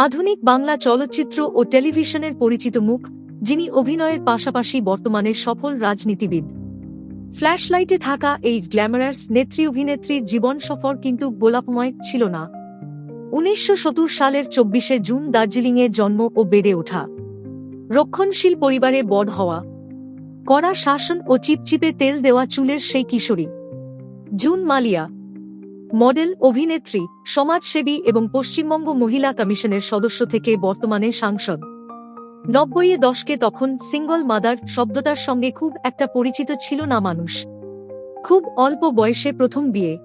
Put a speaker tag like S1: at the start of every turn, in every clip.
S1: আধুনিক বাংলা চলচ্চিত্র ও টেলিভিশনের পরিচিত মুখ, যিনি অভিনয়ের পাশাপাশি বর্তমানে সফল রাজনীতিবিদ। ফ্ল্যাশলাইটে থাকা এই গ্ল্যামারাস নেত্রী অভিনেত্রীর জীবন সফর কিন্তু গোলাপময় ছিল না। উনিশশো সত্তর সালের চব্বিশে জুন দার্জিলিংয়ে জন্ম ও বেড়ে ওঠা। রক্ষণশীল পরিবারে বড় হওয়া। কড়া শাসন ও চিপচিপে তেল দেওয়া চুলের সেই কিশোরী। জুন মালিয়া মডেল, অভিনেত্রী, সমাজসেবী এবং পশ্চিমবঙ্গ মহিলা কমিশনের সদস্য থেকে বর্তমানে সাংসদ। নব্বইয়ে দশকে তখন সিঙ্গল মাদার শব্দটার সঙ্গে খুব একটা পরিচিত ছিল না মানুষ। খুব অল্প বয়সে প্রথম বিয়ে।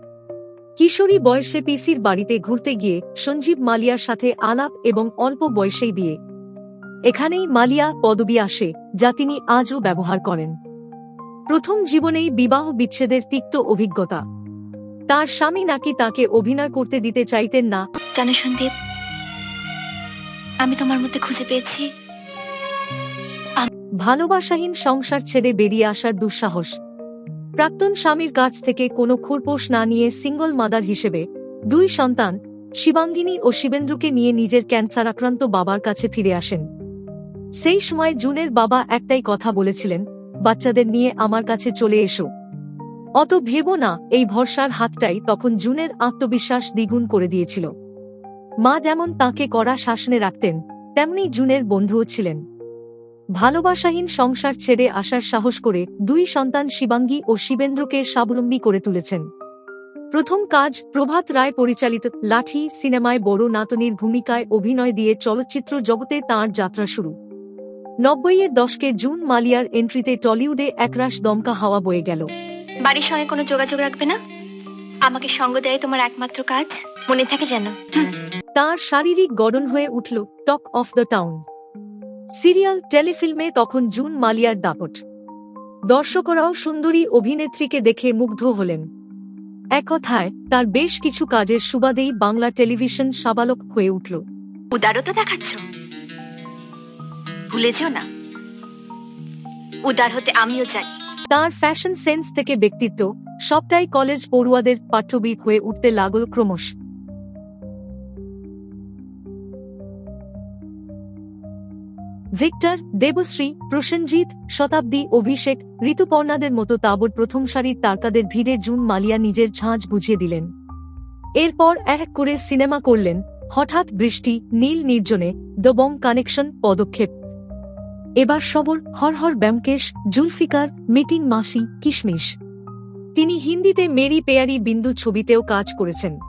S1: কিশোরী বয়সে পিসির বাড়িতে ঘুরতে গিয়ে সঞ্জীব মালিয়ার সাথে আলাপ এবং অল্প বয়সেই বিয়ে। এখানেই মালিয়া পদবি আসে, যা তিনি আজও ব্যবহার করেন। প্রথম জীবনেই বিবাহ বিচ্ছেদের তিক্ত অভিজ্ঞতা। তার স্বামী নাকি তাকে অভিনয় করতে দিতে চাইতেন না।
S2: জানো সন্দীপ আমি তোমার মধ্যে খুঁজে পেয়েছি।
S1: ভালোবাসাহীন সংসার ছেড়ে বেরিয়ে আসার দুঃসাহস। প্রাক্তন স্বামীর কাছ থেকে কোনো খুরপোষ না নিয়ে সিঙ্গল মাদার হিসেবে দুই সন্তান শিবাঙ্গিনী ও শিবেন্দ্রকে নিয়ে নিজের ক্যান্সার আক্রান্ত বাবার কাছে ফিরে আসেন। সেই সময় জুনের বাবা একটাই কথা বলেছিলেন বাচ্চাদের নিয়ে আমার কাছে চলে এসো। অত ভেবো না, এই ভরসার হাতটাই তখন জুনের আত্মবিশ্বাস দ্বিগুণ করে দিয়েছিল। মা যেমন তাকে কড়া শাসনে রাখতেন, তেমনি জুনের বন্ধুও ছিলেন। ভালোবাসাহীন সংসার ছেড়ে আসার সাহস করে দুই সন্তান শিবাঙ্গী ও শিবেন্দ্রকে স্বাবলম্বী করে তুলেছেন। প্রথম কাজ, প্রভাত রায় পরিচালিত লাঠি সিনেমায় বড় নাতনির ভূমিকায় অভিনয় দিয়ে চলচ্চিত্র জগতে তাঁর যাত্রা শুরু। নব্বইয়ের দশকে জুন মালিয়ার এন্ট্রিতে টলিউডে একরাশ দমকা হাওয়া বয়ে গেল।
S2: বাড়ির সঙ্গে কোনো যোগাযোগ রাখবে না? আমাকে সঙ্গ দেয় তোমার একমাত্র কাজ। মনে থাকে যেন।
S1: তার শারীরিক গড়ন হয়ে উঠল talk of the town. Serial টেলিফিল্মে তখন জুন মালিয়ার দাপট। দর্শকরাও সুন্দরী অভিনেত্রীকে দেখে মুগ্ধ হলেন। এক কথায় তার বেশ কিছু কাজের সুবাদেই বাংলা টেলিভিশন সাবালক হয়ে উঠল।
S2: উদারতা দেখাচ্ছ? ভুলে যেও না। উদার হতে আমিও চাই।
S1: তার ফ্যাশন সেন্স থেকে ব্যক্তিত্ব, সবটাই কলেজ পড়ুয়াদের পাঠ্যবি হয়ে উঠতে লাগল ক্রমশ। ভিক্টর, দেবশ্রী, প্রসেনজিৎ, শতাব্দী, অভিষেক, ঋতুপর্ণাদের মতো তাবর প্রথম সারির তারকাদের ভিড়ে জুন মালিয়া নিজের ঝাঁঝ বুঝিয়ে দিলেন। এরপর এক করে সিনেমা করলেন, হঠাৎ বৃষ্টি, নীল নির্জনে দ্য বং কানেকশন, পদক্ষেপ। এবার সবর হরহর ব্যামকেশ, জুলফিকার মিটিং মাসি, কিশমিশ। তিনি হিন্দিতে মেরি পেয়ারি বিন্দু ছবিতেও কাজ করেছেন।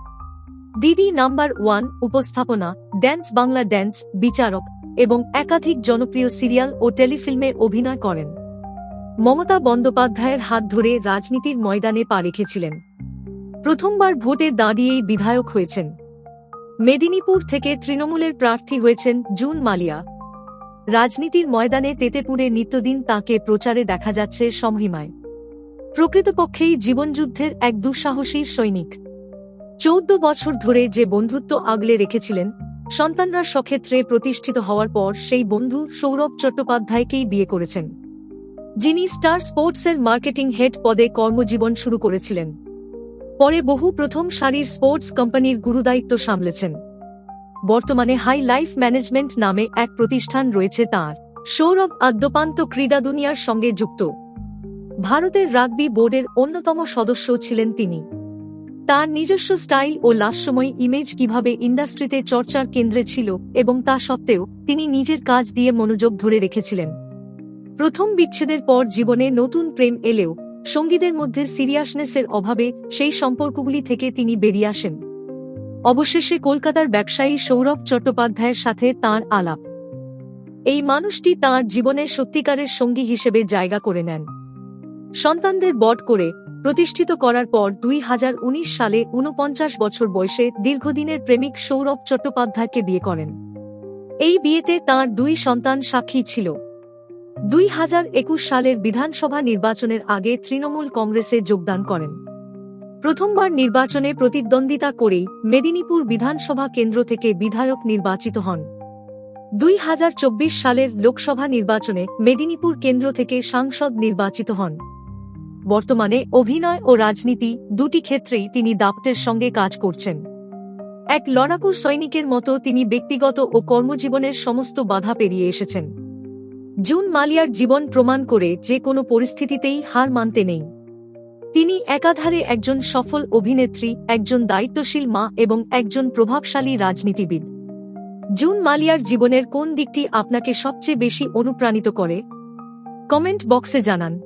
S1: দিদি নাম্বার ওয়ান, উপস্থাপনা, ড্যান্স বাংলা ড্যান্স, বিচারক এবং একাধিক জনপ্রিয় সিরিয়াল ও টেলিফিল্মে অভিনয় করেন। মমতা বন্দ্যোপাধ্যায়ের হাত ধরে রাজনীতির ময়দানে পা রেখেছিলেন। প্রথমবার ভোটে দাঁড়িয়েই বিধায়ক হয়েছেন। মেদিনীপুর থেকে তৃণমূলের প্রার্থী হয়েছেন জুন মালিয়া। রাজনীতির ময়দানে তেতেপুরে নিত্যদিন তাকে প্রচারে দেখা যাচ্ছে সমহিমায় প্রকৃতপক্ষেই জীবনযুদ্ধের এক দুঃসাহসী সৈনিক। চৌদ্দ বছর ধরে যে বন্ধুত্ব আগলে রেখেছিলেন, সন্তানরা সক্ষেত্রে প্রতিষ্ঠিত হওয়ার পর সেই বন্ধু সৌরভ চট্টোপাধ্যায়কেই বিয়ে করেছেন। যিনি স্টার স্পোর্টসের মার্কেটিং হেড পদে কর্মজীবন শুরু করেছিলেন। পরে বহু প্রথম সারির স্পোর্টস কোম্পানির গুরুদায়িত্ব সামলেছেন। বর্তমানে হাই লাইফ ম্যানেজমেন্ট নামে এক প্রতিষ্ঠান রয়েছে তার। সৌরভ আদ্যপান্ত ক্রীড়া দুনিয়ার সঙ্গে যুক্ত। ভারতের রাগবি বোর্ডের অন্যতম সদস্য ছিলেন তিনি। তার নিজস্ব স্টাইল ও লাস্যময় ইমেজ কীভাবে ইন্ডাস্ট্রিতে চর্চার কেন্দ্রে ছিল এবং তা সত্ত্বেও তিনি নিজের কাজ দিয়ে মনোযোগ ধরে রেখেছিলেন। প্রথম বিচ্ছেদের পর জীবনে নতুন প্রেম এলেও সঙ্গীদের মধ্যে সিরিয়াসনেসের অভাবে সেই সম্পর্কগুলি থেকে তিনি বেরিয়ে আসেন। অবশেষে কলকাতার ব্যবসায়ী সৌরভ চট্টোপাধ্যায়ের সাথে তাঁর আলাপ। এই মানুষটি তাঁর জীবনে সত্যিকারের সঙ্গী হিসেবে জায়গা করে নেন। সন্তানদের বট করে প্রতিষ্ঠিত করার পর দুই হাজার উনিশ সালে ঊনপঞ্চাশ বছর বয়সে দীর্ঘদিনের প্রেমিক সৌরভ চট্টোপাধ্যায়কে বিয়ে করেন। এই বিয়েতে তাঁর দুই সন্তান সাক্ষী ছিল। দুই হাজার একুশ সালের বিধানসভা নির্বাচনের আগে তৃণমূল কংগ্রেসে যোগদান করেন। প্রথমবার নির্বাচনে প্রতিদ্বন্দ্বিতা করেই মেদিনীপুর বিধানসভা কেন্দ্র থেকে বিধায়ক নির্বাচিত হন। দুই হাজার চব্বিশ সালের লোকসভা নির্বাচনে মেদিনীপুর কেন্দ্র থেকে সাংসদ নির্বাচিত হন। বর্তমানে অভিনয় ও রাজনীতি দুটি ক্ষেত্রেই তিনি দাপটের সঙ্গে কাজ করছেন। এক লড়াকু সৈনিকের মতো তিনি ব্যক্তিগত ও কর্মজীবনের সমস্ত বাধা পেরিয়ে এসেছেন। জুন মালিয়ার জীবন প্রমাণ করে যে কোনো পরিস্থিতিতেই হার মানতে নেই। তিনি একাধারে একজন সফল অভিনেত্রী, একজন দায়িত্বশীল মা এবং একজন প্রভাবশালী রাজনীতিবিদ। জুন মালিয়ার জীবনের কোন দিকটি আপনাকে সবচেয়ে বেশি অনুপ্রাণিত করে? কমেন্ট বক্সে জানান।